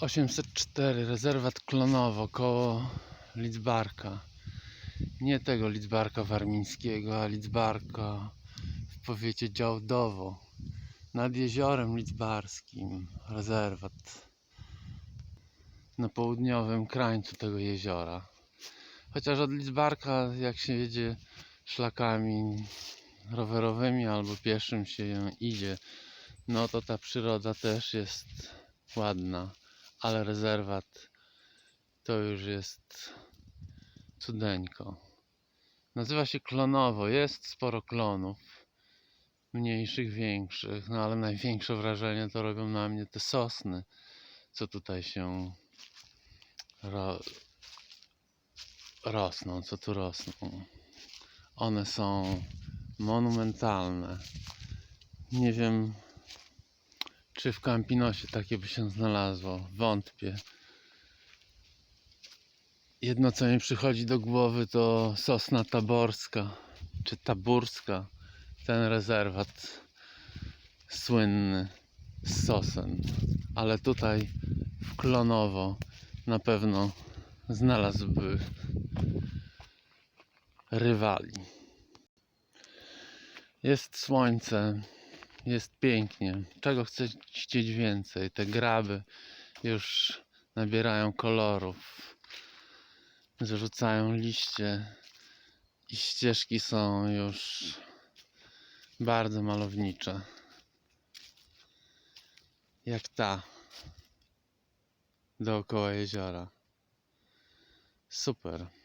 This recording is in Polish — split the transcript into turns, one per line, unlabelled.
804 rezerwat klonowo koło Lidzbarka. Nie tego Lidzbarka warmińskiego, a Lidzbarka w powiecie Działdowo. Nad jeziorem Lidzbarskim. Rezerwat na południowym krańcu tego jeziora. Chociaż od Lidzbarka, jak się jedzie szlakami rowerowymi albo pieszym się idzie, no to ta przyroda też jest ładna, ale rezerwat to już jest cudeńko. Nazywa się Klonowo, jest sporo klonów, mniejszych, większych, no ale największe wrażenie to robią na mnie te sosny, co tutaj się ro... rosną, co tu rosną. One są monumentalne. Nie wiem, czy w Campinosie takie by się znalazło. Wątpię. Jedno, co mi przychodzi do głowy, to sosna taborska, czy taburska. Ten rezerwat słynny z sosen. Ale tutaj w Klonowo na pewno znalazłby rywali. Jest słońce, jest pięknie. Czego chcesz chcieć więcej? Te graby już nabierają kolorów. Zrzucają liście i ścieżki są już bardzo malownicze. Jak ta dookoła jeziora. Super.